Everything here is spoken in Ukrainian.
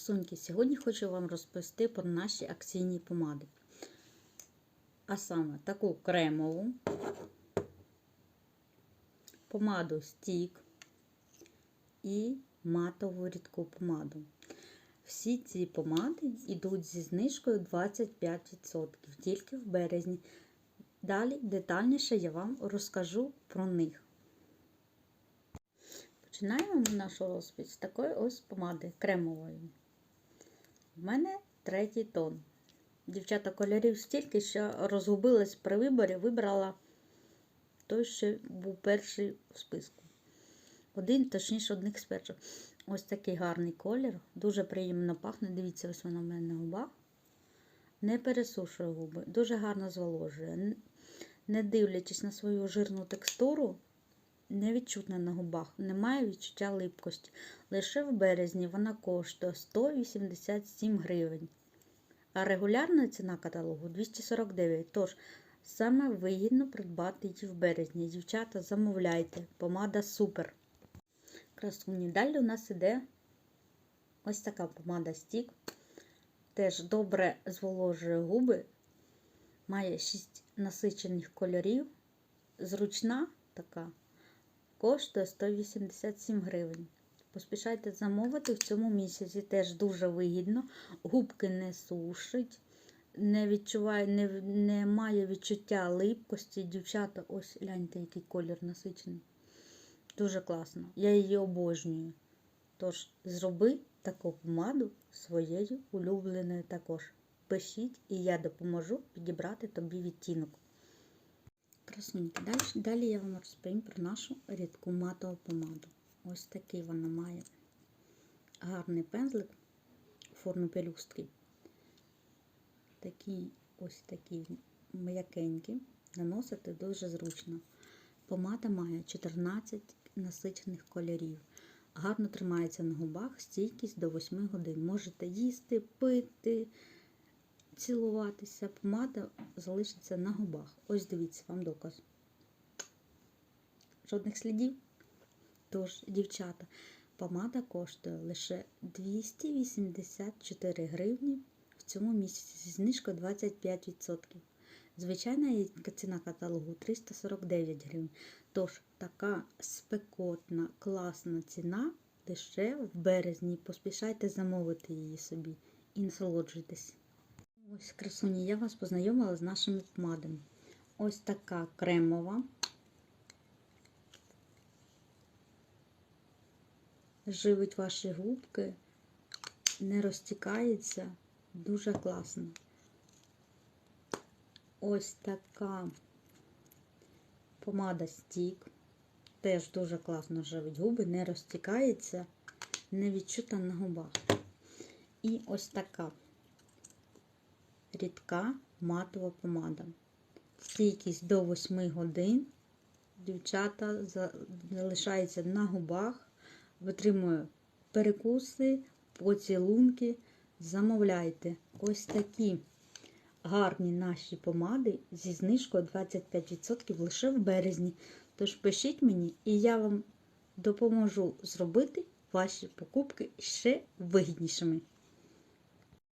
Красуньки, сьогодні хочу вам розповісти про наші акційні помади. А саме таку кремову, помаду стік і матову рідку помаду. Всі ці помади йдуть зі знижкою 25%, тільки в березні. Далі детальніше я вам розкажу про них. Починаємо нашу розповідь з такої ось помади кремової. У мене третій тон. Дівчата кольорів стільки, що розгубилась при виборі, вибрала той, що був перший в списку. Один, точніше, одних з перших. Ось такий гарний колір, дуже приємно пахне. Дивіться, ось вона в мене на губах. Не пересушує губи, дуже гарно зволожує. Не дивлячись на свою жирну текстуру, невідчутна на губах, немає відчуття липкості. Лише в березні вона коштує 187 гривень. А регулярна ціна каталогу 249. Тож саме вигідно придбати її в березні. Дівчата, замовляйте. Помада супер. Красуні. Далі у нас іде ось така помада стік. Теж добре зволожує губи. Має 6 насичених кольорів. Зручна така коштує 187 гривень. Поспішайте замовити в цьому місяці теж дуже вигідно. Губки не сушить, не відчуває, не, не має відчуття липкості. Дівчата, ось гляньте, який колір насичений. Дуже класно. Я її обожнюю. Тож, зроби таку помаду своєю улюбленою також. Пишіть, і я допоможу підібрати тобі відтінок. Красуньки, далі, далі я вам розповім про нашу рідку матову помаду. Ось такий вона має гарний пензлик у формі пелюстки. Такі ось такі м'якенькі. Наносити дуже зручно. Помада має 14 насичених кольорів. Гарно тримається на губах, стійкість до 8 годин. Можете їсти, пити, цілуватися. Помада залишиться на губах. Ось дивіться, вам доказ. Жодних слідів. Тож, дівчата, помада коштує лише 284 гривні в цьому місяці зі знижкою 25%. Звичайна ціна каталогу 349 гривень. Тож така спекотна, класна ціна лише в березні. Поспішайте замовити її собі і насолоджуйтесь. Ось, красуні, я вас познайомила з нашими помадами. Ось така кремова. Живить ваші губки, не розтікається, дуже класно. Ось така помада стік. Теж дуже класно живить губи, не розтікається, не відчута на губах. І ось така рідка матова помада. Стійкість до 8 годин. Дівчата залишається на губах, витримує перекуси, поцілунки. Замовляйте ось такі гарні наші помади зі знижкою 25% лише в березні. Тож пишіть мені, і я вам допоможу зробити ваші покупки ще вигіднішими.